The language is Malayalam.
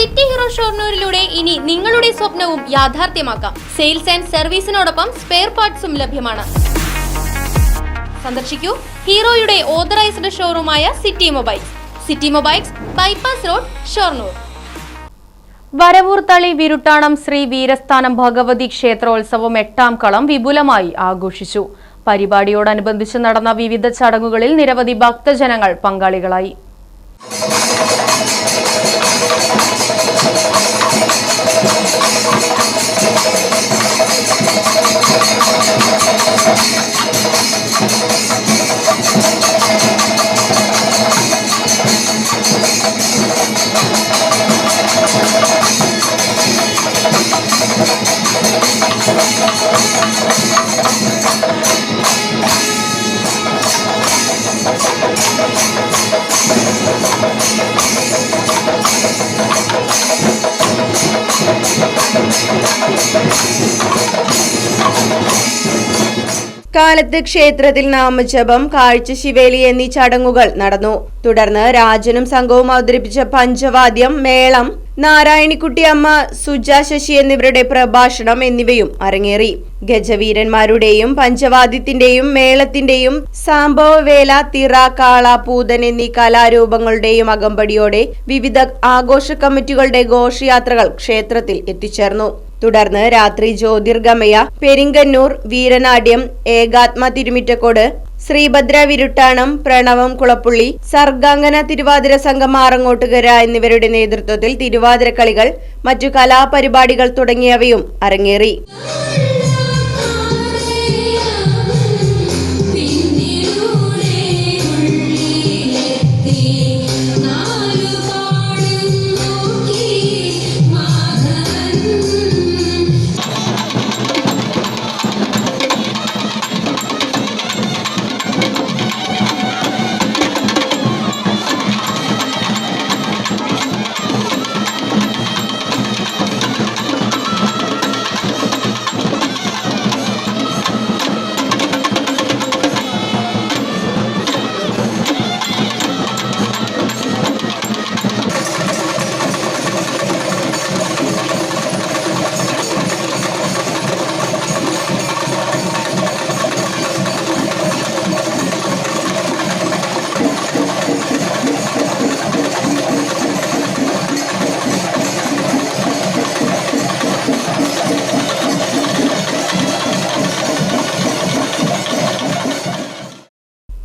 സിറ്റി ഹീറോ ഷോർണൂരിലൂടെ ഇനി നിങ്ങളുടെ സ്വപ്നവും യാഥാർത്ഥ്യമാക്കാം. സെയിൽസ് ആൻഡ് സർവീസിനോടൊപ്പം സ്പെയർ പാർട്സും ലഭ്യമാണ്. സന്ദർശിക്കൂ ഹീറോയുടെ authorised ഷോറൂമായ city mobiles. City mobiles bypass road Shoranur. Varavoor Thali Viruttanam Sree Veerasthanam Bhagavathi ക്ഷേത്രോത്സവം എട്ടാം കളം വിപുലമായി ആഘോഷിച്ചു. പരിപാടിയോടനുബന്ധിച്ച് നടന്ന വിവിധ ചടങ്ങുകളിൽ നിരവധി ഭക്തജനങ്ങൾ പങ്കാളികളായി. കാലത്ത് ക്ഷേത്രത്തിൽ നാമജപം കാഴ്ച ശിവേലി എന്നീ ചടങ്ങുകൾ നടന്നു. തുടർന്ന് രാജനും സംഘവും അവതരിപ്പിച്ച പഞ്ചവാദ്യം മേളം നാരായണിക്കുട്ടി അമ്മ സുജ ശശി എന്നിവരുടെ പ്രഭാഷണം എന്നിവയും അരങ്ങേറി. ഗജവീരന്മാരുടെയും പഞ്ചവാദ്യത്തിന്റെയും മേളത്തിന്റെയും സാമ്പവവേല തിറ കാള പൂതൻ എന്നീ കലാരൂപങ്ങളുടെയും അകമ്പടിയോടെ വിവിധ ആഘോഷ കമ്മിറ്റികളുടെ ഘോഷയാത്രകൾ ക്ഷേത്രത്തിൽ എത്തിച്ചേർന്നു. തുടർന്ന് രാത്രി ജ്യോതിർഗമയ പെരിങ്കന്നൂർ വീരനാട്യം ഏകാത്മ തിരുമിറ്റക്കോട് ശ്രീഭദ്ര വിരുട്ടാണം പ്രണവം കുളപ്പുള്ളി സർഗാംഗന തിരുവാതിര സംഘം ആറങ്ങോട്ടുകര എന്നിവരുടെ നേതൃത്വത്തിൽ തിരുവാതിരക്കളികൾ മറ്റു കലാപരിപാടികൾ തുടങ്ങിയവയും അരങ്ങേറി.